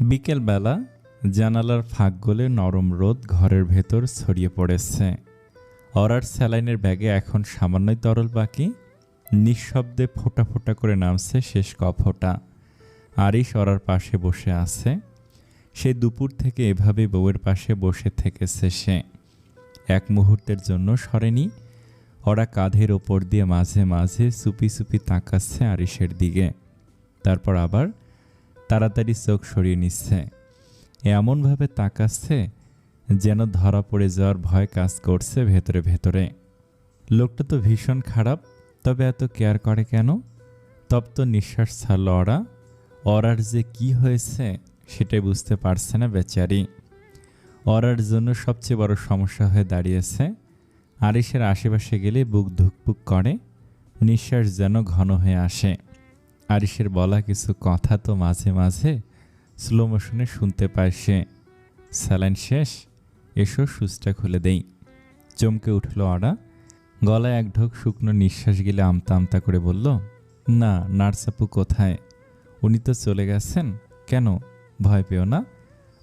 বিকেলবেলা জানালার ফাঁক গলে নরম রোদ ঘরের ভেতর ছড়িয়ে পড়েছে। অরার স্যালাইনের ব্যাগে এখন সামান্যই তরল বাকি। নিঃশব্দে ফোটা ফোটা করে নামছে শেষ কফোটা। আরিশ অরার পাশে বসে আছে। সে দুপুর থেকে এভাবে বউয়ের পাশে বসে থেকেছে সে। এক মুহূর্তের জন্য সরেনি। ওরা কাঁধের ওপর দিয়ে মাঝে মাঝে সুপি সুপি তাকাচ্ছে আরিশের দিকে। তারপর আবার তাড়াতাড়ি চোখ সরিয়ে নিচ্ছে। এমনভাবে তাকাচ্ছে যেন ধরা পড়ে যাওয়ার ভয় কাজ করছে ভেতরে ভেতরে। লোকটা তো ভীষণ খারাপ, তবে এত কেয়ার করে কেন? তপ্ত নিঃশ্বাস ছাড়ল ওরা। অরার যে কি হয়েছে সেটাই বুঝতে পারছে না বেচারি। অরার জন্য সবচেয়ে বড় সমস্যা হয়ে দাঁড়িয়েছে। আরিসের আশেপাশে গেলে বুক ধুকপুক করে। নিঃশ্বাস যেন ঘন হয়ে আসে। আরিসের বলা কিছু কথা তো মাঝে মাঝে স্লো মোশনে শুনতে পায় সে। স্যালাইন শেষ, এসো সুচটা খুলে দেই। চমকে উঠল অরা গলায় এক ঢোক শুকনো নিঃশ্বাস গেলে আমতা আমতা করে বলল, না নার্সাপু কোথায়? উনি তো চলে গেছেন। কেন? ভয় পেও না,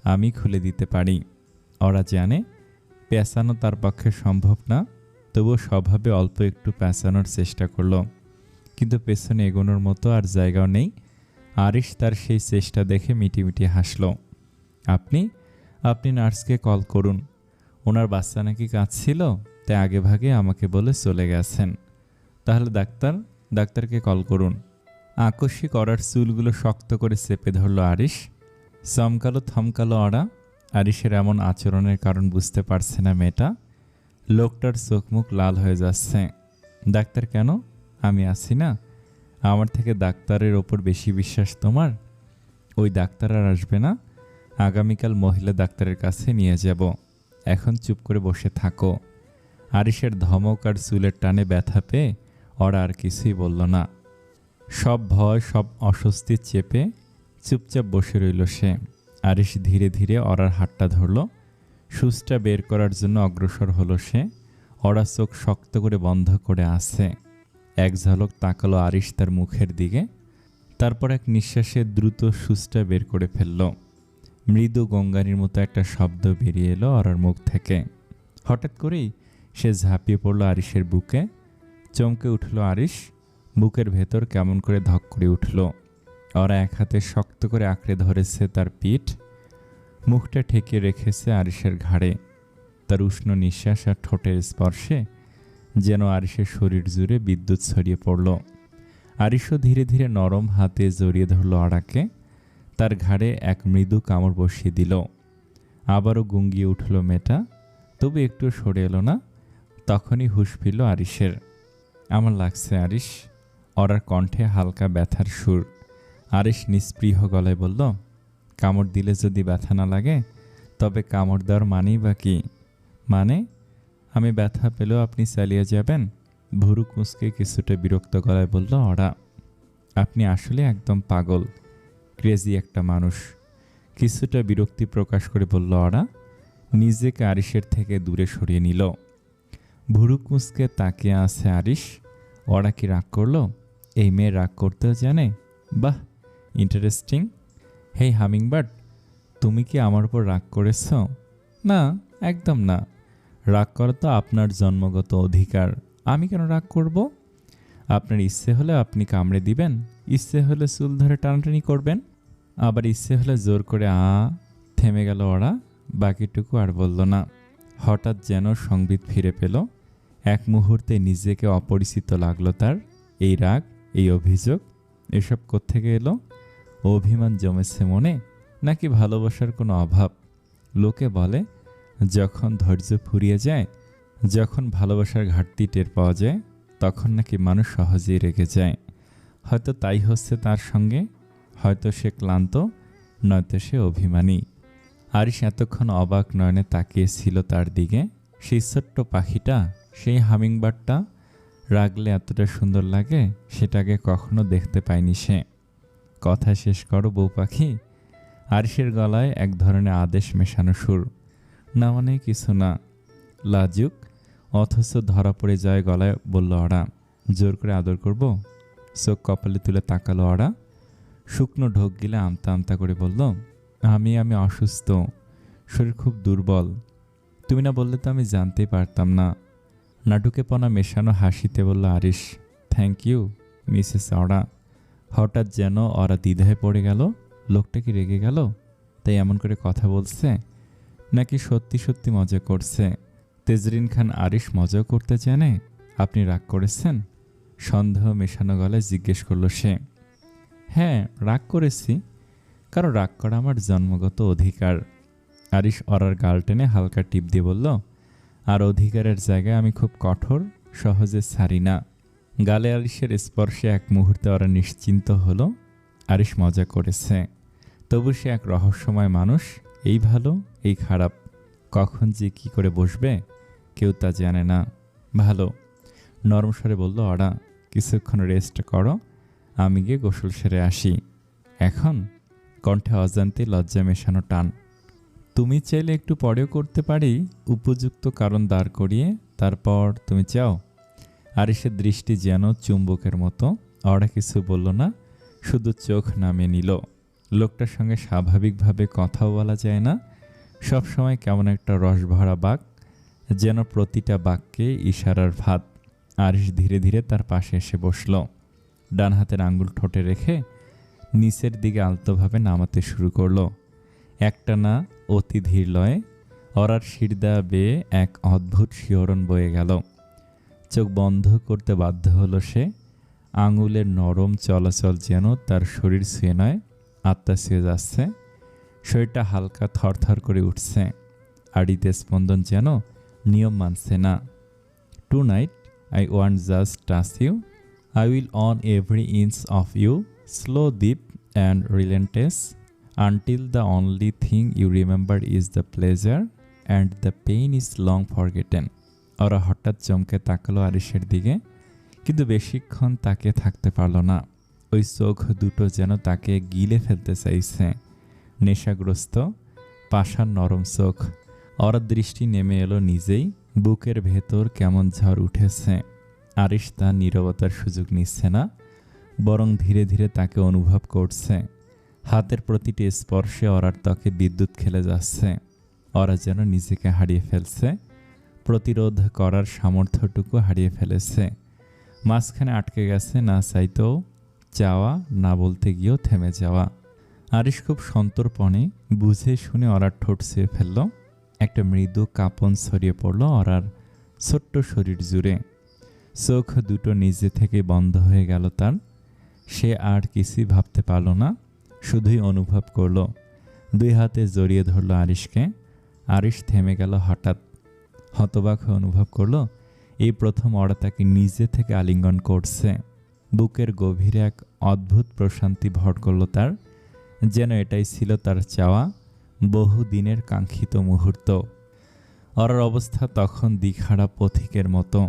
আমি খুলে দিতে পারি। ওরা জানে, পেঁচানো তার পক্ষে সম্ভব না। তবুও স্বভাবে অল্প একটু পেঁচানোর চেষ্টা করল। কিন্তু পেছনে এগোনোর মতো আর জায়গাও নেই। আরিশ তার সেই চেষ্টা দেখে মিটিমিটি হাসল। আপনি? আপনি নার্সকে কল করুন। ওনার বাচ্চা নাকি কাজ ছিল তাই আগে ভাগে আমাকে বলে চলে গেছেন। তাহলে ডাক্তার, ডাক্তারকে কল করুন। আকস্মিক অরার চুলগুলো শক্ত করে চেপে ধরল আরিশ। চমকালো থমকালো অরা, আরিশের এমন আচরণের কারণ বুঝতে পারছে না মেয়েটা। লোকটার চোখ মুখ লাল হয়ে যাচ্ছে। ডাক্তার কেন? আমি আছি না? আমার থেকে ডাক্তারের ওপর বেশি বিশ্বাস তোমার? ওই ডাক্তার আর আসবে না? আগামীকাল মহিলা ডাক্তারের কাছে নিয়ে যাব। এখন চুপ করে বসে থাকো। আরিসের ধমক আর চুলের টানে ব্যথা পেয়ে ওরা আর কিছুই বলল না। সব ভয়, সব অস্বস্তি চেপে চুপচাপ বসে রইল সে। আরিস ধীরে ধীরে অরার হাতটা ধরল। সুচটা বের করার জন্য অগ্রসর হলো সে। অরা চোখ শক্ত করে বন্ধ করে আছে। এক ঝলক তাকালো আরিশ তার মুখের দিকে। তারপর এক নিঃশ্বাসে দ্রুত সুচটা বের করে ফেলল। মৃদু গঙ্গানির মতো একটা শব্দ বেরিয়ে এলো অরার মুখ থেকে। হঠাৎ করেই সে ঝাঁপিয়ে পড়ল আরিশের বুকে। চমকে উঠল আরিশ। বুকের ভেতর কেমন করে ধক করে উঠল। ওরা এক হাতে শক্ত করে আঁকড়ে ধরেছে তার পিঠ। মুখটা ঠেকিয়ে রেখেছে আরিশের ঘাড়ে। তার উষ্ণ নিঃশ্বাস আর ঠোঁটের স্পর্শে যেন আরিশের শরীর জুড়ে বিদ্যুৎ ছড়িয়ে পড়ল। আরিশও ধীরে ধীরে নরম হাতে জড়িয়ে ধরল আড়াকে। তার ঘাড়ে এক মৃদু কামড় বসিয়ে দিল। আবারও গুঙ্গিয়ে উঠল মেয়েটা। তবু একটু সরে এলো না। তখনই হুশ ফিরল আরিশের। আমার লাগছে আরিশ। অরার কণ্ঠে হালকা ব্যথার সুর। আরিশ নিস্পৃহ গলায় বলল, কামড় দিলে যদি ব্যথা না লাগে, তবে কামড় দেওয়ার মানেই বা কি? মানে? আমি ব্যথা পেলেও আপনি চালিয়ে যাবেন। ভুরু কুঁচকে কিছুটা বিরক্ত গলায় বলল ওরা আপনি আসলে একদম পাগল ক্রেজি একটা মানুষ। কিছুটা বিরক্তি প্রকাশ করে বলল ওরা নিজেকে আরিশের থেকে দূরে সরিয়ে নিল। ভুরু কুঁচকে তাকিয়ে আছে আরিশ ওরা কি রাগ করল? এই মেয়ে রাগ করতেও জানে? বাহ ইন্টারেস্টিং হেই, হামিংবার্ড, তুমি কি আমার উপর রাগ করেছ? না, একদম না। রাগ করা তো আপনার জন্মগত অধিকার। আমি কেন রাগ করব? আপনার ইচ্ছে হলে আপনি কামড়ে দিবেন, ইচ্ছে হলে চুল ধরে টানাটানি করবেন, আবার ইচ্ছে হলে জোর করে আ, থেমে গেল ওরা, বাকিটুকু আর বলল না। হঠাৎ যেন সংবিত ফিরে পেল, এক মুহূর্তে নিজেকে অপরিচিত লাগল তার, এই রাগ, এই অভিযোগ, এসব কোত্থেকে এলো? অভিমান জমেছে মনে, নাকি ভালোবাসার কোনো অভাব? লোকে বলে যখন ধৈর্য ফুরিয়ে যায়, যখন ভালোবাসার ঘাটতি টের পাওয়া যায়, তখন নাকি মানুষ সহজেই রেগে যায়। হয়তো তাই হচ্ছে তার সঙ্গে, হয়তো সে ক্লান্ত, নয়তো সে অভিমানী। আরিস এতক্ষণ অবাক নয়নে তাকিয়েছিল তার দিকে। সেই ছোট্ট পাখিটা, সেই হামিংবার্ডটা রাগলে এতটা সুন্দর লাগে, সেটাকে কখনো দেখতে পায়নি সে। কথা শেষ করো বউ পাখি। আরিসের গলায় এক ধরনের আদেশ মেশানো সুর। না মানে কিছু না। লাজুক, অথচ ধরা পড়ে যায় গলায়, বলল ওরা জোর করে আদর করব? চোখ কপালে তুলে তাকালো ওরা শুকনো ঢোক গিলে আমতা আমতা করে বলল, আমি আমি অসুস্থ। শরীর খুব দুর্বল। তুমি না বললে তো আমি জানতেই পারতাম না। নাটুকে পনা মেশানো হাসিতে বলল, Arish thank you Mrs Aura হঠাৎ যেন ওরা দ্বিধায় পড়ে গেল, লোকটা কি রেগে গেল? তাই এমন করে কথা বলছে? নাকি সত্যি সত্যি মজা করছে? তেজরিন খান আরিশ মজাও করতে জানে? আপনি রাগ করেছেন? সন্দেহ মেশানো গলায় জিজ্ঞেস করল সে। হ্যাঁ রাগ করেছি। কারণ রাগ করা আমার জন্মগত অধিকার। আরিশ অরার গাল টেনে হালকা টিপ দিয়ে বলল, আর অধিকারের জায়গায় আমি খুব কঠোর, সহজে ছাড়ি না। গালে আরিশের স্পর্শে এক মুহূর্তে ওরা নিশ্চিন্ত হলো। আরিশ মজা করেছে। তবু সে এক রহস্যময় মানুষ এই ভালো, এই খারাপ। কখন যে কি করে বসবে, কেউ তা জানে না। ভালো। নরম স্বরে বলল, অরা, কিছুক্ষণ রেস্ট করো, আমি গিয়ে গোসল সেরে আসি। এখন? কণ্ঠে অজান্তে লজ্জা মেশানো টান। তুমি চাইলে একটু পরেও করতে পারি, উপযুক্ত কারণ দাঁড় করিয়ে, তারপর তুমি চাও? আরিসের দৃষ্টি যেন চুম্বকের মতো। অরা কিছু বলল না, শুধু চোখ নামে নিল। লোকটার সঙ্গে স্বাভাবিকভাবে কথাও বলা যায় না। সব সময় কেমন একটা রস ভরা বাক, যেন প্রতিটা বাক্যে ইশারার ভাত আরিশ ধীরে ধীরে তার পাশে এসে বসল। ডান হাতের আঙ্গুল ঠোঁটে রেখে নিচের দিকে আলতোভাবে নামাতে শুরু করল। একটা না অতি ধীর লয়ে অরার শিরদা বেয়ে এক অদ্ভুত শিহরণ বয়ে গেল। চোখ বন্ধ করতে বাধ্য হলো সে। আঙুলের নরম চলাচল যেন তার শরীর ছুঁয়ে নয় আত্মা ছুঁয়ে যাচ্ছে। শরীরটা হালকা থরথর করে উঠছে। আর আড়িতে স্পন্দন যেন নিয়ম মানছে না। Tonight I want just touch you I will on every inch of you slow deep and relentless until the only thing you remember is the pleasure and the pain is long forgotten ওরা হঠাৎ চমকে তাকালো আরিসের দিকে, কিন্তু বেশিক্ষণ তাকে থাকতে পারল না। ওই চোখ দুটো যেন তাকে গিলে ফেলতে চাইছে। নেশাগ্রস্ত পাশার নরম চোখ। ওর দৃষ্টি নেমে এলো নিজেই, বুকের ভেতর কেমন ঝড় উঠেছে। আরিশ তার নীরবতার সুযোগ নিচ্ছে না, বরং ধীরে ধীরে তাকে অনুভব করছে। হাতের প্রতিটি স্পর্শে অরার ত্বকে বিদ্যুৎ খেলে যাচ্ছে। ওরা যেন নিজেকে হারিয়ে ফেলছে, প্রতিরোধ করার সামর্থ্যটুকু হারিয়ে ফেলেছে। মাঝখানে আটকে গেছে না চাইতেও চাওয়া না বলতে গিয়েও থেমে যাওয়া। আরিশ খুব সন্তর্পণে বুঝে শুনে অরার ঠোঁট ছুঁয়ে ফেলল। একটা মৃদু কাঁপন ছড়িয়ে পড়ল অরার ছোট্ট শরীর জুড়ে। চোখ দুটো নিজে থেকে বন্ধ হয়ে গেল তার। সে আর কিছুই ভাবতে পারল না, শুধুই অনুভব করল। দুই হাতে জড়িয়ে ধরল আরিশকে। আরিশ থেমে গেল হঠাৎ। হতবাক হয়ে অনুভব করল, এই প্রথম ওরা তাকে নিজে থেকে আলিঙ্গন করছে। বুকের গভীরে এক অদ্ভুত প্রশান্তি ভর করল তার, যেন এটাই ছিল তার চাওয়া, বহু দিনের কাঙ্ক্ষিত মুহূর্ত। অরার অবস্থা তখন দিখাড়া পথিকের মতো।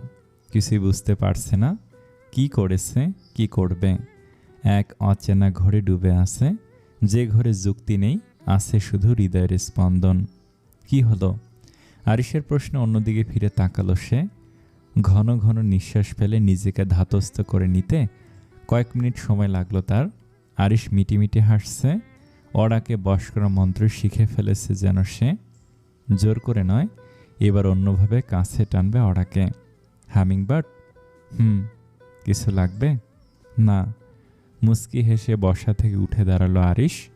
কিছুই বুঝতে পারছে না, কি করেছে, কি করবে। এক অচেনা ঘরে ডুবে আছে, যে ঘরে যুক্তি নেই, আছে শুধু হৃদয়ের স্পন্দন। কি হলো? আরিসের প্রশ্ন অন্যদিকে ফিরে তাকালো সে। ঘন ঘন নিঃশ্বাস ফেলে নিজেকে ধাতস্থ করে নিতে কয়েক মিনিট সময় লাগল তার। আরিশ মিটিমিটি হাসছে। অড়াকে বশ করা মন্ত্র শিখে ফেলেছে যেন সে। জোর করে নয়, এবার অন্যভাবে কাছে টানবে অড়াকে হ্যামিং বার্ড হুম, কিছু লাগবে? না। মুস্কি হেসে বসা থেকে উঠে দাঁড়াল আরিশ।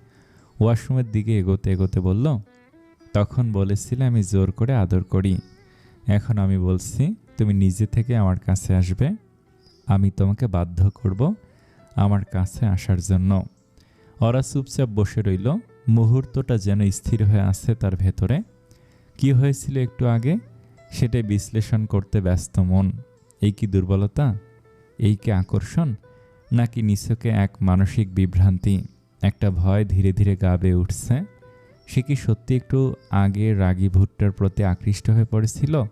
ওয়াশরুমের দিকে এগোতে এগোতে বলল, তখন বলেছিলে আমি জোর করে আদর করি। এখন আমি বলছি তুমি নিজে থেকে আমার কাছে আসবে। আমি তোমাকে বাধ্য করব আমার কাছে আসার জন্য। ওরা চুপচাপ বসে রইল। মুহূর্তটা যেন স্থির হয়ে আছে তার ভেতরে। কি হয়েছিল একটু আগে? সেটাই বিশ্লেষণ করতে ব্যস্ত মন। এই কি দুর্বলতা? এই কি আকর্ষণ? নাকি নিছকে এক মানসিক বিভ্রান্তি? একটা ভয় ধীরে ধীরে গা বেয়ে উঠছে। সে কি সত্যি একটু আগে রাগী ভুট্টার প্রতি আকৃষ্ট হয়ে পড়েছিল?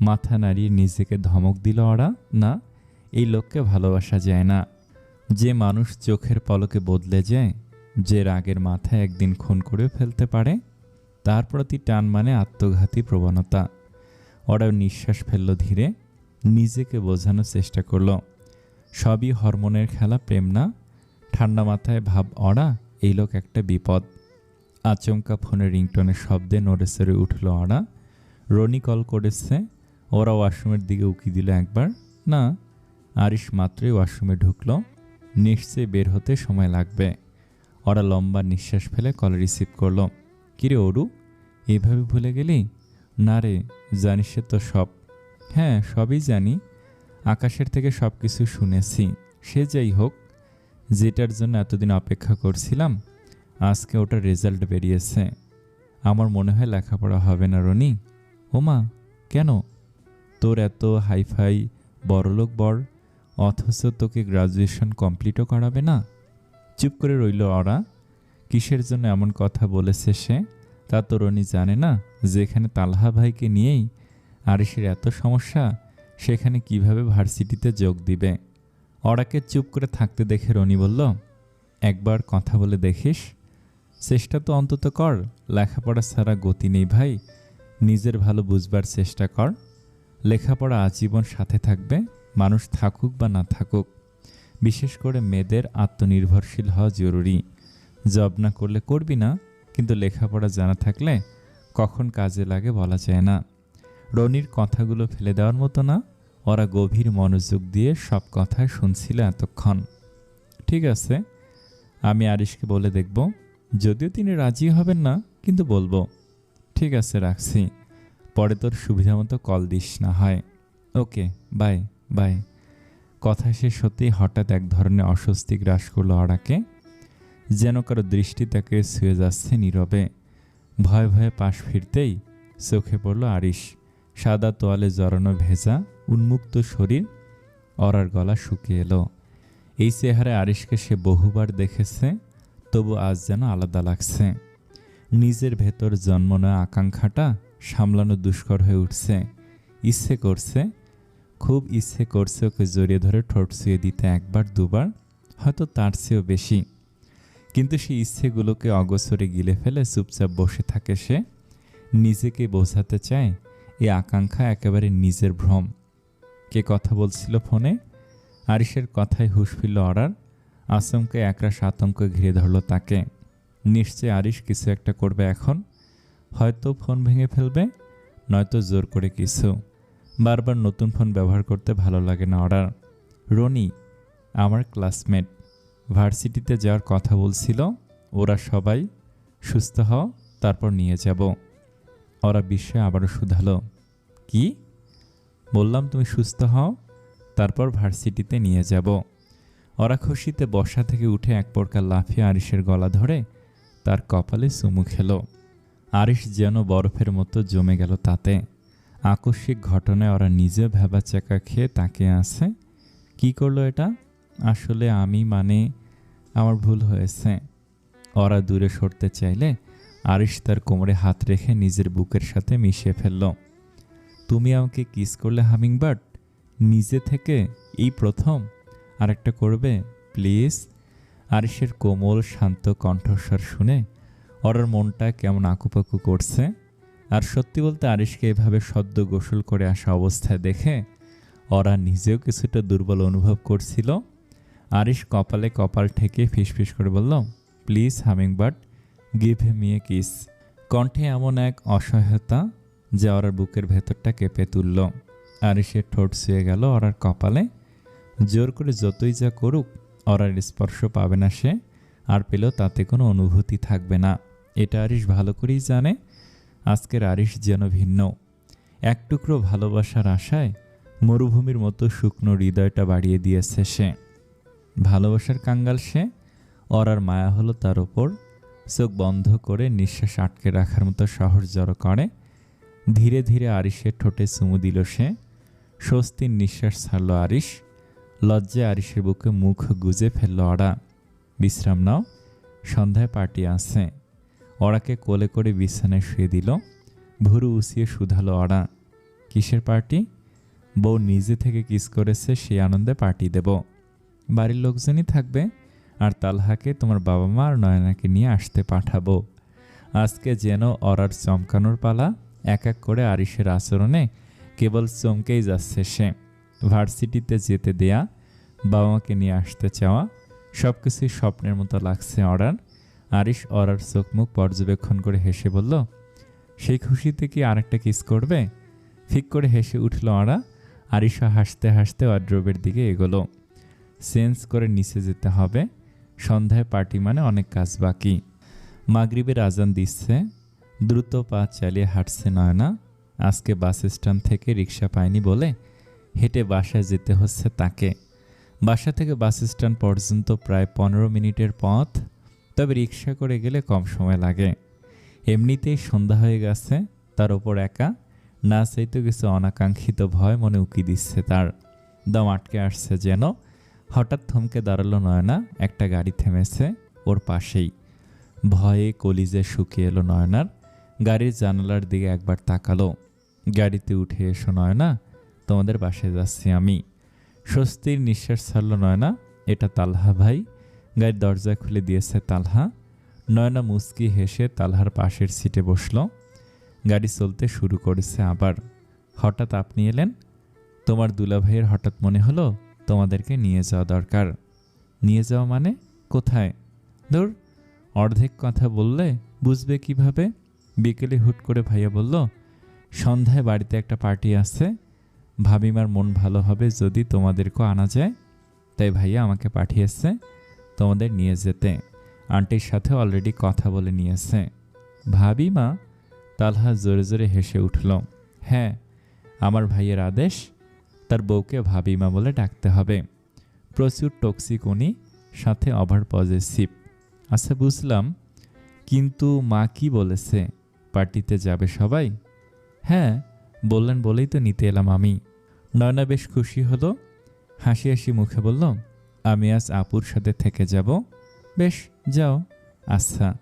মাথা নাড়িয়ে নিজেকে ধমক দিল ওরা। না, এই লোককে ভালোবাসা যায় না। যে মানুষ চোখের পলকে বদলে যায়, যে রাগের মাথায় একদিন খুন করেও ফেলতে পারে, তার প্রতি টান মানে আত্মঘাতী প্রবণতা। ওরা নিঃশ্বাস ফেলল ধীরে, নিজেকে বোঝানোর চেষ্টা করল। সবই হরমোনের খেলা, প্রেম না? ঠান্ডা মাথায় ভাব অড়া এই লোক একটা বিপদ। আচমকা ফোনের রিংটনের শব্দে নড়ে সরে উঠল ওরা। রনি কল করেছে ওরা ওয়াশরুমের দিকে উকি দিল একবার। না, আরিশ মাত্রই ওয়াশরুমে ঢুকলো। নিশ্চয়ই বের হতে সময় লাগবে। ওরা লম্বা নিঃশ্বাস ফেলে কল রিসিভ করল। কিরে অরু, এভাবে ভুলে গেলি? না রে জানিস তো সব। হ্যাঁ সবই জানি। আকাশের থেকে সব কিছু শুনেছি। সে যাই হোক, যেটার জন্য এতদিন অপেক্ষা করছিলাম, আজকে ওটার রেজাল্ট বেরিয়েছে। আমার মনে হয় লেখাপড়া হবে না রনি। ওমা, কেন? তোর এত হাইফাই বড়লোক বর, অথচ তোকে গ্রাজুয়েশন কমপ্লিটও করাবে না? চুপ করে রইল অরা। কিসের জন্য এমন কথা বলেছে সে? তা তো রনি জানে না যেখানে তালহা ভাইকে নিয়েই আরিসের এত সমস্যা, সেখানে কীভাবে ভার্সিটিতে যোগ দিবে? অরাকে চুপ করে থাকতে দেখে রনি বলল, একবার কথা বলে দেখিস। চেষ্টা তো অন্তত কর, লেখাপড়া ছাড়া গতি নেই ভাই। নিজের ভালো বুঝবার চেষ্টা কর। লেখাপড়া আজীবন সাথে থাকবে, মানুষ থাকুক বা না থাকুক। বিশেষ করে মেয়েদের আত্মনির্ভরশীল হওয়া জরুরি। জব না করলে করবি না, কিন্তু লেখাপড়া জানা থাকলে কখন কাজে লাগে বলা যায় না। রনির কথাগুলো ফেলে দেওয়ার মতো না, ওরা গভীর মনোযোগ দিয়ে সব কথা শুনছিল এতক্ষণ। ঠিক আছে, আমি আরিশকে বলে দেখব, যদিও তিনি রাজি হবেন না, কিন্তু বলব। ঠিক আছে, রাখছি। পরে তোর সুবিধা মতো কল দিস না, হয়। ওকে বাই বাই কথা শেষ হতেই হঠাৎ এক ধরনের অস্বস্তি গ্রাস করল অরাকে যেন কারও দৃষ্টি তাকে শুয়ে যাচ্ছে নীরবে। ভয়ে ভয়ে পাশ ফিরতেই চোখে পড়ল আরিশ। সাদা তোয়ালে জড়ানো ভেজা, উন্মুক্ত শরীর, অরার গলা শুকিয়ে এলো। এই চেহারায় আরিশকে সে বহুবার দেখেছে, তবু আজ যেন আলাদা লাগছে। নিজের ভেতর জন্ম নেওয়া আকাঙ্ক্ষাটা সামলানো দুষ্কর হয়ে উঠছে। ইচ্ছে করছে, খুব ইচ্ছে করছে ওকে জড়িয়ে ধরে ঠোঁট ছুঁয়ে দিতে একবার, দুবার, হয়তো তার চেয়েও বেশি। কিন্তু সেই ইচ্ছেগুলোকে অগোচরে গিলে ফেলে চুপচাপ বসে থাকে সে। নিজেকে বোঝাতে চায়, এই আকাঙ্ক্ষা একেবারে নিজের ভ্রম। কে কথা বলছিল ফোনে? আরিসের কথায় হুশ ফিরল অরার। আচমকে একরাশ আতঙ্ক ঘিরে ধরল তাকে। নিশ্চয় আরিশ কিছু একটা করবে এখন? হয়তো ফোন ভেঙে ফেলবে, নয়তো জোর করে কিছু। বারবার নতুন ফোন ব্যবহার করতে ভালো লাগে না অর্ডার রনি, আমার ক্লাসমেট, ভার্সিটিতে যাওয়ার কথা বলছিল, ওরা সবাই, সুস্থ হও, তারপর নিয়ে যাব। ওরা বিস্ময়ে আবারও শুধালো। কি? বললাম তুমি সুস্থ হও, তারপর ভার্সিটিতে নিয়ে যাব। ওরা খুশিতে বসা থেকে উঠে এক প্রকার লাফিয়ে আরিসের গলা ধরে তার কপালে চুমু খেলো। আরিস যেন বরফের মতো জমে গেল তাতে। আকস্মিক ঘটনায় ওরা নিজে ভেবা চাকা খেয়ে তাকে আছে। কি করল এটা? আসলে আমি মানে আমার ভুল হয়েছে। ওরা দূরে সরতে চাইলে আরিশ তার কোমরে হাত রেখে নিজের বুকের সাথে মিশিয়ে ফেলল। তুমি আমাকে কিস করলে হামিং হামিংবার্ড? নিজে থেকে? এই প্রথম? আরেকটা করবে? প্লিজ? আরিশের কোমল, শান্ত কণ্ঠস্বর শুনে ওরার মনটা কেমন আকুপাকু করছে? আর সত্যি বলতে আরিশকে এভাবে সদ্য গোসল করে আসা অবস্থায় দেখে ওরা নিজেও কিছুটা দুর্বল অনুভব করছিল। আরিশ কপালে কপাল ঠেকে ফিসফিস করে বলল, please, hummingbird, give me a kiss. কণ্ঠে এমন এক অসহায়তা যা ওরার বুকের ভেতরটা কেঁপে তুলল। আরিশের ঠোঁট শুয়ে গেল ওরার কপালে। জোর করে যতই যা করুক, ওরার স্পর্শ পাবে না সে। আর পেলেও তাতে কোনো অনুভূতি থাকবে না। এটা আরিশ ভালো করেই জানে। আজকের আরিশ যেন ভিন্ন। এক টুকরো ভালোবাসার আশায় মরুভূমির মতো শুকনো হৃদয়টা বাড়িয়ে দিয়েছে সে। ভালোবাসার কাঙ্গাল সে অরার মায়া হলো তার ওপর। চোখ বন্ধ করে নিঃশ্বাস আটকে রাখার মতো সাহস জড়ো করে। ধীরে ধীরে আরিশের ঠোঁটে চুমু দিল সে। স্বস্তির নিঃশ্বাস ছাড়ল আরিশ। লজ্জায় আরিশের বুকে মুখ গুজে ফেলল অরা বিশ্রাম নাও। সন্ধ্যায় পার্টি আছে। অরাকে কোলে করে বিছানায় শুয়ে দিল। ভুরু উসিয়ে শুধালো অরা। কিসের পার্টি? বউ নিজে থেকে কিস করেছে সেই আনন্দে পার্টি দেব। বাড়ির লোকজনই থাকবে, আর তালহাকে তোমার বাবা মা আর নয়নাকে নিয়ে আসতে পাঠাবো। আজকে যেন অরার চমকানোর পালা, এক এক করে আরিসের আচরণে কেবল চমকেই যাচ্ছে সে। ভার্সিটিতে যেতে দেয়া, বাবা মাকে নিয়ে আসতে চাওয়া সব কিছুই স্বপ্নের মতো লাগছে অর্ডার আরিশ অরার চোখ মুখ পর্যবেক্ষণ করে হেসে বলল সেই খুশিতে কি আরেকটা কিস করবে? ফিক করে হেসে উঠল অরা। আরিশা হাসতে হাসতে ওয়ার্ড্রোবের দিকে এগোলো। চেঞ্জ করে নিচে যেতে হবে। সন্ধ্যায় পার্টি মানে অনেক কাজ বাকি। মাগরিবের আজান দিচ্ছে। দ্রুত পা চালিয়ে হাঁটছে নয়না। আজকে বাস স্ট্যান্ড থেকে রিক্সা পায়নি বলে হেঁটে বাসায় যেতে হচ্ছে তাকে। বাসা থেকে বাস স্ট্যান্ড পর্যন্ত প্রায় পনেরো মিনিটের পথ, তবে রিক্সা করে গেলে কম সময় লাগে। এমনিতেই সন্ধ্যা হয়ে গেছে, তার ওপর একা, না চাইতে কিছু অনাকাঙ্ক্ষিত ভয় মনে উকি দিচ্ছে তার। দম আটকে আসছে যেন, হঠাৎ থমকে দাঁড়াল নয়না, একটা গাড়ি থেমেছে ওর পাশেই। ভয়ে কলিজে শুকিয়ে এলো নয়নার, গাড়ির জানালার দিকে একবার তাকালো। গাড়িতে উঠে এসো নয়না, তোমাদের বাসায় যাচ্ছি আমি। স্বস্তির নিঃশ্বাস ছাড়ল নয়না। এটা তালহা ভাই। গায়ের দরজা খুলে দিয়েছে তালহা। নয়না মুস্কি হেসে তালহার পাশের সিটে বসল। গাড়ি চলতে শুরু করেছে আবার। হঠাৎ আপনি এলেন? তোমার দুলাভাইয়ের হঠাৎ মনে হলো তোমাদেরকে নিয়ে যাওয়া দরকার। নিয়ে যাওয়া মানে? কোথায়? ধর, অর্ধেক কথা বললে বুঝবে কীভাবে? বিকেলে হুট করে ভাইয়া বলল, সন্ধ্যায় বাড়িতে একটা পার্টি আছে। ভাবিমার মন ভালো হবে যদি তোমাদেরকেও আনা যায়। তাই ভাইয়া আমাকে পাঠিয়েছে তোমাদের নিয়ে যেতে। আন্টির সাথে অলরেডি কথা বলে নিয়েছে। ভাবিমা তালহা জোরে জোরে হেসে উঠল হ্যাঁ আমার ভাইয়ের আদেশ। তার বউকে ভাবিমা বলে ডাকতে হবে। প্রচুর টক্সিক উনি, সাথে ওভার পজিটিভ আচ্ছা বুঝলাম। কিন্তু মা কি বলেছে? পার্টিতে যাবে সবাই? হ্যাঁ বললেন বলেই তো নিতে এলাম আমি। নয়না বেশ খুশি হলো। হাসি হাসি মুখে বলল, আমি আজ আপুর সাথে থেকে যাব। বেশ, যাও আচ্ছা।